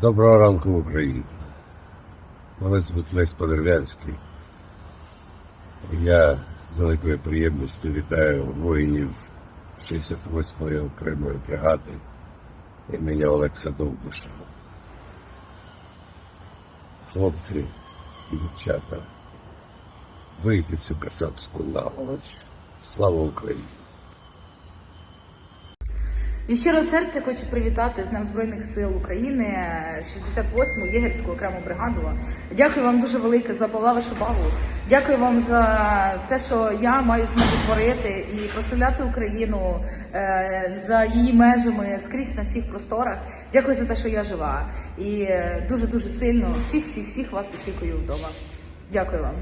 Доброго ранку, Україна. Мене звуть Лесь Подервянський. Я з великою приємністю вітаю воїнів 68-ї окремої бригади імені Олекса Довбуша. Хлопці і дівчата, вийти цю кацапську наволоч. Слава Україні! Від щирого серця хочу привітати з Днем Збройних сил України 68-му єгерську окрему бригаду. Дякую вам дуже велике за Павла Вишибаву. Дякую вам за те, що я маю змогу творити і прославляти Україну е, за її межами скрізь на всіх просторах. Дякую за те, що я жива. І дуже дуже сильно всіх, всіх, всіх вас очікую вдома. Дякую вам.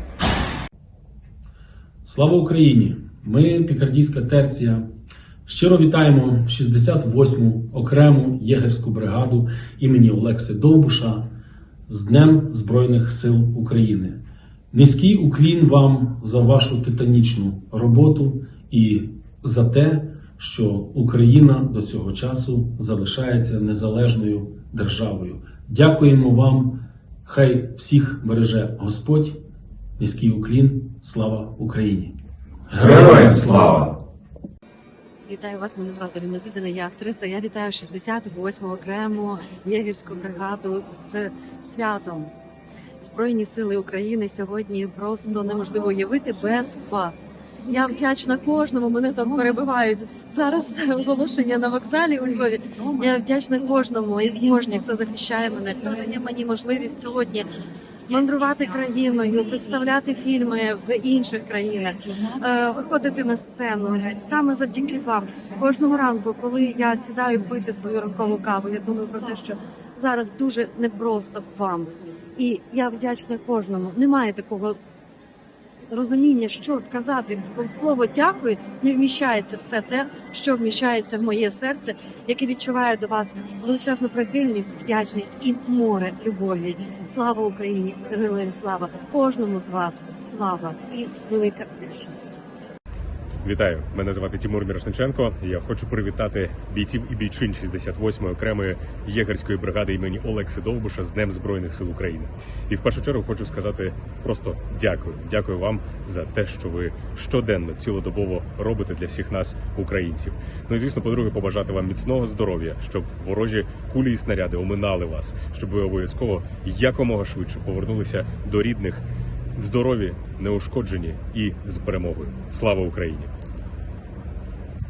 Слава Україні! Ми, Пікардійська терція, щиро вітаємо 68-му окрему єгерську бригаду імені Олекси Довбуша з Днем Збройних сил України. Низький уклін вам за вашу титанічну роботу і за те, що Україна до цього часу залишається незалежною державою. Дякуємо вам. Хай всіх береже Господь. Низький уклін. Слава Україні! Героям слава! Вітаю вас, мене звати Ліна Зудина, я актриса. Я вітаю 68-му окрему єгерську бригаду з святом. Збройні сили України сьогодні просто неможливо уявити без вас. Я вдячна кожному. Мене там перебивають зараз оголошення на вокзалі у Львові. Я вдячна кожному і кожній, хто захищає мене, хто дає мені можливість сьогодні мандрувати країною, представляти фільми в інших країнах, е, виходити на сцену. Саме завдяки вам. Кожного ранку, коли я сідаю пити свою ранкову каву, я думаю про те, що зараз дуже непросто вам. І я вдячна кожному. Немає такого розуміння, що сказати, бо слово дякую не вміщається все те, що вміщається в моє серце, яке відчуває до вас величезну прихильність, вдячність і море любові. Слава Україні! Героям слава! Кожному з вас слава і велика вдячність. Вітаю, мене звати Тимур Мірошниченко. Я хочу привітати бійців і бійчин 68-ї окремої єгерської бригади імені Олекси Довбуша з Днем Збройних сил України. І в першу чергу хочу сказати просто дякую. Дякую вам за те, що ви щоденно цілодобово робите для всіх нас, українців. Ну і звісно, по-друге, побажати вам міцного здоров'я, щоб ворожі кулі і снаряди оминали вас, щоб ви обов'язково якомога швидше повернулися до рідних здорові, неушкоджені і з перемогою. Слава Україні!